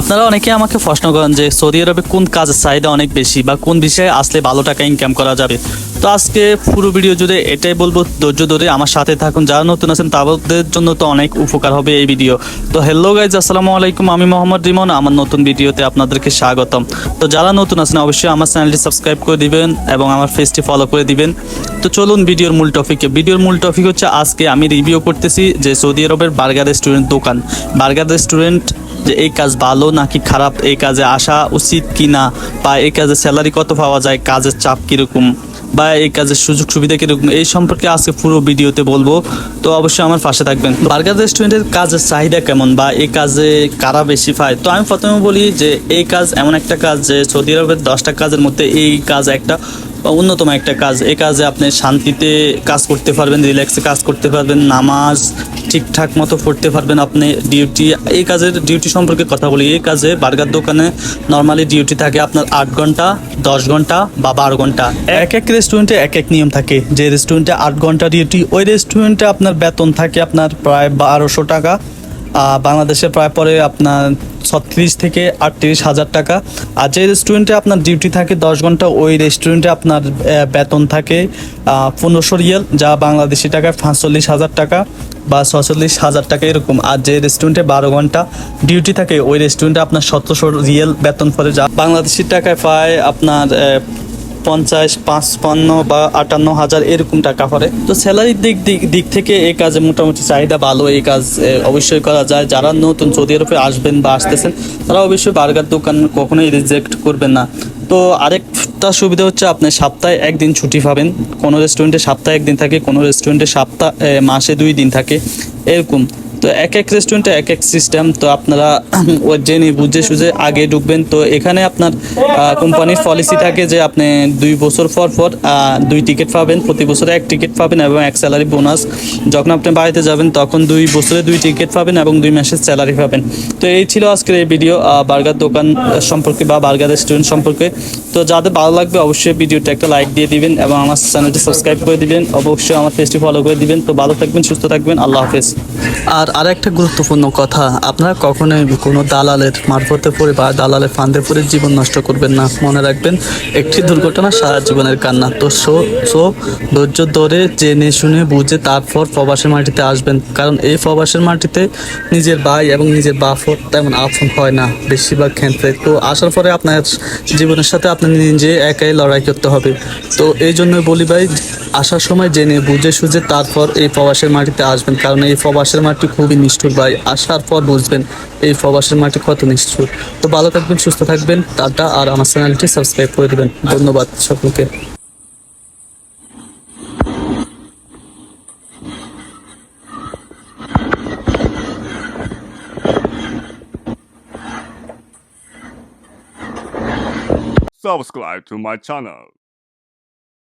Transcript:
আপনারা অনেকে আমাকে প্রশ্ন করেন যে সৌদি আরবে কোন কাজের চাহিদা অনেক বেশি বা কোন বিষয়ে আসলে ভালো টাকা ইনকাম করা যাবে। তো আজকে পুরো ভিডিও জুড়ে এটাই বলব, ধৈর্য ধরে আমার সাথে থাকুন। যারা নতুন আছেন, তাদের জন্য তো অনেক উপকার হবে এই ভিডিও। তো হ্যালো গাইজ আসসালামু আলাইকুম। আমি মোহাম্মদ রিমন, আমার নতুন ভিডিওতে আপনাদেরকে স্বাগতম। তো যারা নতুন আছেন, অবশ্যই আমার চ্যানেলটি সাবস্ক্রাইব করে দিবেন এবং আমার ফেসটি ফলো করে দিবেন। তো চলুন ভিডিওর মূল টপিকে ভিডিওর মূল টপিক হচ্ছে, আজকে আমি রিভিউ করতেছি যে সৌদি আরবের বার্গার রেস্টুরেন্ট দোকান। বার্গার রেস্টুরেন্ট যে এই কাজ ভালো নাকি খারাপ, এই কাজে আসা উচিত কি না বা এই কাজে স্যালারি কত পাওয়া যায়, কাজের চাপ কীরকম বা এই কাজের সুযোগ সুবিধা কীরকম, এই সম্পর্কে আজকে পুরো ভিডিওতে বলব। তো অবশ্যই আমার পাশে থাকবেন। বার্গার রেস্টুরেন্টের কাজের চাহিদা কেমন বা এই কাজে কারা বেশি পায়? তো আমি প্রথমে বলি যে এই কাজ এমন একটা কাজ যে সৌদি আরবের দশটা কাজের মধ্যে এই কাজ একটা অন্যতম একটা কাজ। এই কাজে আপনি শান্তিতে কাজ করতে পারবেন রিল্যাক্সে কাজ করতে পারবেন, নামাজ ঠিকঠাক মতো পড়তে পারবেন আপনি ডিউটি এই কাজের ডিউটি সম্পর্কে কথা বলি। এই কাজে বার্গার দোকানে নর্মালি ডিউটি থাকে আপনার আট ঘণ্টা, দশ ঘণ্টা বা বারো ঘণ্টা। এক এক রেস্টুরেন্টে এক এক নিয়ম থাকে। যে রেস্টুরেন্টে আট ঘণ্টা ডিউটি ওই রেস্টুরেন্টে আপনার বেতন থাকে আপনার প্রায় বারোশো টাকা। বাংলাদেশে প্রায় পরে আপনার ছত্রিশ থেকে আটত্রিশ হাজার টাকা। আর যে রেস্টুরেন্টে আপনার ডিউটি থাকে দশ ঘণ্টা, ওই রেস্টুরেন্টে আপনার বেতন থাকে পনেরোশো রিয়াল, যা বাংলাদেশি টাকায় পাঁচচল্লিশ হাজার টাকা। বা ছচল্লিশ হাজার টাকা এরকম। আর যে রেস্টুরেন্টে বারো ঘণ্টা ডিউটি থাকে, ওই রেস্টুরেন্টে আপনার সতেরোশো রিয়েল বেতন পড়ে যা বাংলাদেশি টাকায় পায় আপনার পঞ্চাশ, পাঁচপান্ন বা আটান্ন হাজার এরকম টাকা পড়ে। তো স্যালারির দিক দিক দিক থেকে এই কাজে মোটামুটি চাহিদা ভালো, এই কাজ অবশ্যই করা যায়। যারা নতুন সৌদি আরবে আসবেন বা আসতেছেন, তারা অবশ্যই বার্গার দোকান কখনোই রিজেক্ট করবেন না। তো আরেকটা সুবিধা হচ্ছে আপনি সপ্তাহে একদিন ছুটি পাবেন। কোনো রেস্টুরেন্টে সপ্তাহে একদিন থাকে, কোনো রেস্টুরেন্টে সপ্তাহ মাসে দুই দিন থাকে। এরকম। তো এক এক রেস্টুরেন্টে এক এক সিস্টেম তো আপনারা ও জেনে বুঝে সুঝে আগে ঢুকবেন। তো এখানে আপনার কোম্পানির পলিসি থাকে যে আপনি দুই বছর পর পর দুই টিকিট পাবেন। প্রতি বছরে এক টিকিট পাবেন এবং এক স্যালারি বোনাস যখন আপনি বাড়িতে যাবেন, তখন দুই বছরে দুই টিকিট পাবেন এবং দুই মাসের স্যালারি পাবেন। তো এই ছিল আজকের এই ভিডিও বার্গার দোকান সম্পর্কে বা বার্গার রেস্টুরেন্ট সম্পর্কে। তো যাদের ভালো লাগবে, অবশ্যই ভিডিওটা একটা লাইক দিয়ে দিবেন এবং আমার চ্যানেলটি সাবস্ক্রাইব করে দিবেন। অবশ্যই আমার পেজটি ফলো করে দিবেন। তো ভালো থাকবেন, সুস্থ থাকবেন। আল্লাহ হাফেজ। আর আরেকটা গুরুত্বপূর্ণ কথা, আপনারা কখনোই কোনো দালালের মারফতে পড়ে বা দালালের ফান্দে পড়ে জীবন নষ্ট করবেন না। মনে রাখবেন, একটি দুর্ঘটনা সারা জীবনের কান্না। তো সো সো ধৈর্য ধরে জেনে শুনে বুঝে তারপর প্রবাসের মাটিতে আসবেন। কারণ এই প্রবাসের মাটিতে নিজের ভাই এবং নিজের বাপর তেমন আপন হয় না। বেশিরভাগ ক্ষেত্রে তো আসার পরে আপনার জীবনের সাথে আপনি নিজে একাই লড়াই করতে হবে। তো এই জন্য বলি ভাই, আসার সময় জেনে বুঝে সুঝে তারপর এই প্রবাসের মাটিতে আসবেন। কারণ এই প্রবাসের মাটি খুবই নিষ্ঠুর ভাই। আসার পর বুঝবেন এই প্রবাসের মাটি কত নিষ্ঠুর। তো ভালো থাকবেন, সুস্থ থাকবেন। টাটা, আর আমার চ্যানেলটি সাবস্ক্রাইব করে দেবেন। ধন্যবাদ সকলকে। Subscribe to my channel.